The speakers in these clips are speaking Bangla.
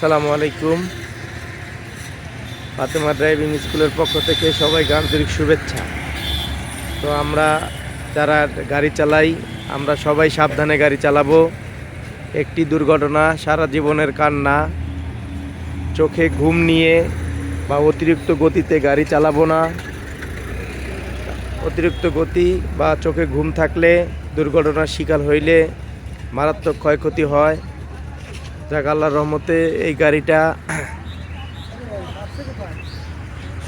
আসসালামু আলাইকুম। ফাতেমা ড্রাইভিং স্কুলের পক্ষ থেকে সবাইকে আন্তরিক শুভেচ্ছা। তো আমরা যারা গাড়ি চালাই, আমরা সবাই সাবধানে গাড়ি চালাবো। একটি দুর্ঘটনা, সারা জীবনের কান্না, চোখে ঘুম নিয়ে বা অতিরিক্ত গতিতে গাড়ি চালাবো না। অতিরিক্ত গতি বা চোখে ঘুম থাকলে দুর্ঘটনার শিকার হইলে মারাত্মক ক্ষয়ক্ষতি হয়। যাক, আল্লাহর রহমতে এই গাড়িটা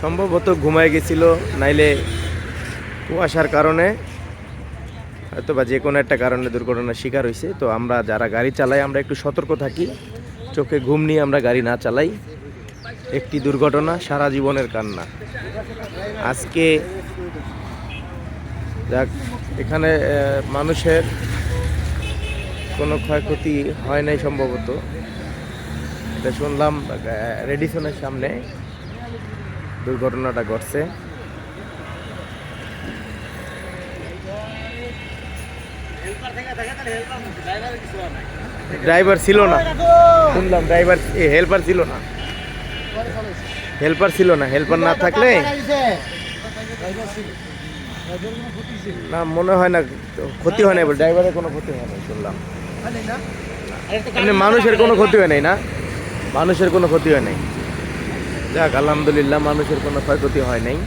সম্ভবত ঘুমায় গেছিল, নাইলে কুয়াশার কারণে হয়তো বা যে কোনো একটা কারণে দুর্ঘটনার শিকার হয়েছে তো আমরা যারা গাড়ি চালাই, আমরা একটু সতর্ক থাকি। চোখে ঘুম নিয়ে আমরা গাড়ি না চালাই। একটি দুর্ঘটনা, সারা জীবনের কান্না। আজকে, যাক, এখানে মানুষের কোনো ক্ষয়ক্ষতি হয় নাই সম্ভবত। এটা শুনলাম রেডিসনের সামনে দুর্ঘটনাটা ঘটছে। ড্রাইভার ছিল না। শুনলাম, ড্রাইভার হেল্পার ছিল না। হেল্পার ছিল না। হেল্পার না থাকলে না, মনে হয় না, ক্ষতি হয় না ড্রাইভারের কোনো ক্ষতি হয় না শুনলাম। মানুষের কোনো ক্ষতি হয় নাই না? মানুষের কোনো ক্ষতি হয় নাই। যাক, আলহামদুলিল্লাহ, মানুষের কোনো ক্ষয়ক্ষতি হয় নাই।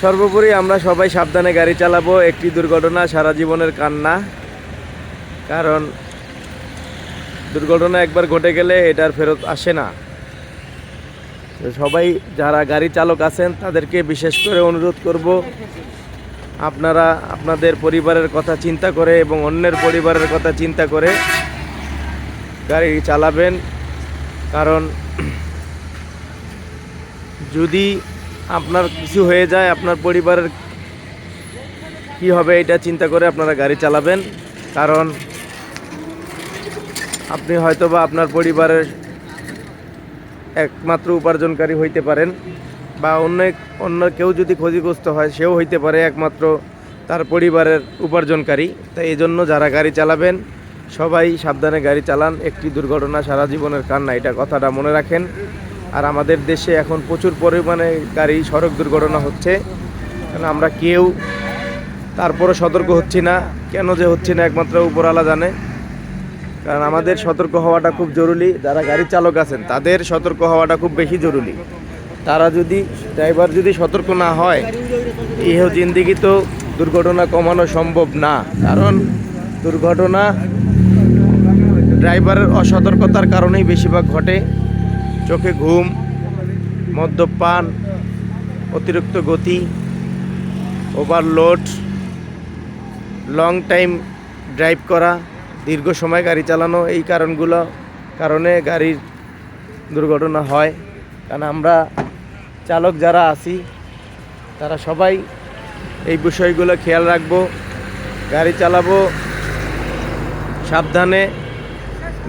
সর্বোপরি আমরা সবাই সাবধানে গাড়ি চালাবো, একটি দুর্ঘটনা, সারা জীবনের কান্না। কারণ দুর্ঘটনা একবার ঘটে গেলে এটার ফেরত আসে না। সবাই যারা গাড়ি চালক আছেন, তাদেরকে বিশেষ করে অনুরোধ করব আপনারা আপনাদের পরিবারের কথা চিন্তা করে এবং অন্যের পরিবারের কথা চিন্তা করে গাড়ি চালাবেন। কারণ যদি আপনার কিছু হয়ে যায়, আপনার পরিবারের কি হবে এটা চিন্তা করে আপনারা গাড়ি চালাবেন। কারণ আপনি হয়তোবা আপনার পরিবারের একমাত্র উপার্জনকারী হইতে পারেন। বা অন্য অন্য কেউ যদি ক্ষতিগ্রস্ত হয়, সেও হইতে পারে একমাত্র তার পরিবারের উপার্জনকারী। তাই এই জন্য যারা গাড়ি চালাবেন, সবাই সাবধানে গাড়ি চালান। একটি দুর্ঘটনা সারা জীবনের কান্না, এটা কথাটা মনে রাখেন। আর আমাদের দেশে এখন প্রচুর পরিমাণে গাড়ি সড়ক দুর্ঘটনা হচ্ছে। কারণ আমরা কেউ তারপরে সতর্ক হচ্ছি না। কেন যে হচ্ছে না একমাত্র উপরওয়ালা জানে। কারণ আমাদের সতর্ক হওয়াটা খুব জরুরি। যারা গাড়ি চালক আছেন, তাদের সতর্ক হওয়াটা খুব বেশি জরুরি। তারা যদি ড্রাইভার যদি সতর্ক না হয়, ইহ জিন্দিগি তো দুর্ঘটনা কমানো সম্ভব না। কারণ দুর্ঘটনা ড্রাইভারের অসতর্কতার কারণেই বেশিরভাগ ঘটে। চোখে ঘুম, মদ্যপান, অতিরিক্ত গতি ওভারলোড লং টাইম ড্রাইভ করা, দীর্ঘ সময় গাড়ি চালানো, এই কারণগুলো কারণে গাড়ির দুর্ঘটনা হয়। কারণ আমরা চালক যারা আছি, তারা সবাই এই বিষয়গুলো খেয়াল রাখব, গাড়ি চালাবো, সাবধানে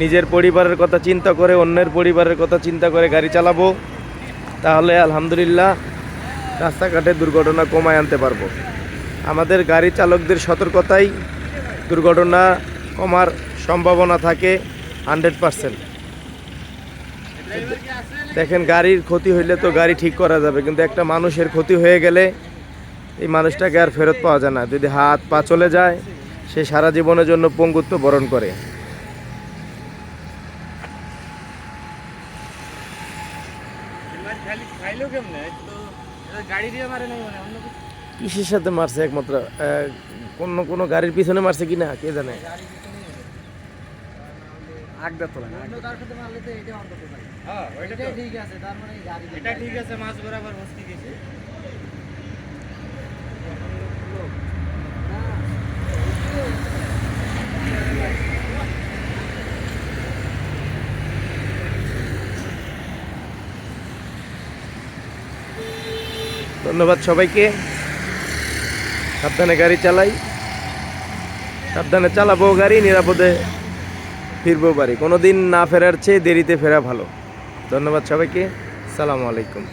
নিজের পরিবারের কথা চিন্তা করে, অন্যের পরিবারের কথা চিন্তা করে গাড়ি চালাবো, তাহলে আলহামদুলিল্লাহ রাস্তাঘাটে দুর্ঘটনা কমায় আনতে পারব। আমাদের গাড়ি চালকদের সতর্কতাই দুর্ঘটনা কমার সম্ভাবনা থাকে হান্ড্রেড পারসেন্ট দেখেন, গাড়ির ক্ষতি হইলে তো গাড়ি ঠিক করা যাবে, কিন্তু একটা মানুষের ক্ষতি হয়ে গেলে এই মানুষটাকে আর ফেরত পাওয়া যায় না। যদি হাত পা চলে যায়, সে সারা জীবনের জন্য পঙ্গুত্ব বরণ করে। অন্য কিসের সাথে মারছে একমাত্র? কোনো কোনো গাড়ির পিছনে মারছে কিনা, কে জানে? আগদা তোলা না অন্য সাথে মারলে তো এটা অন্তত হ্যাঁ ওইটা ঠিক আছে তার মানে এটা ঠিক আছে মাছ বরাবর বসতে গেছে ধন্যবাদ সবাইকে। সাবধানে গাড়ি চালাই। সাবধানে চালাবো গাড়ি নিরাপদে ফিরবো পারি কোনো দিন না ফেরার চেয়ে দেরিতে ফেরা ভালো। ধন্যবাদ সবাইকে। সালামু আলাইকুম।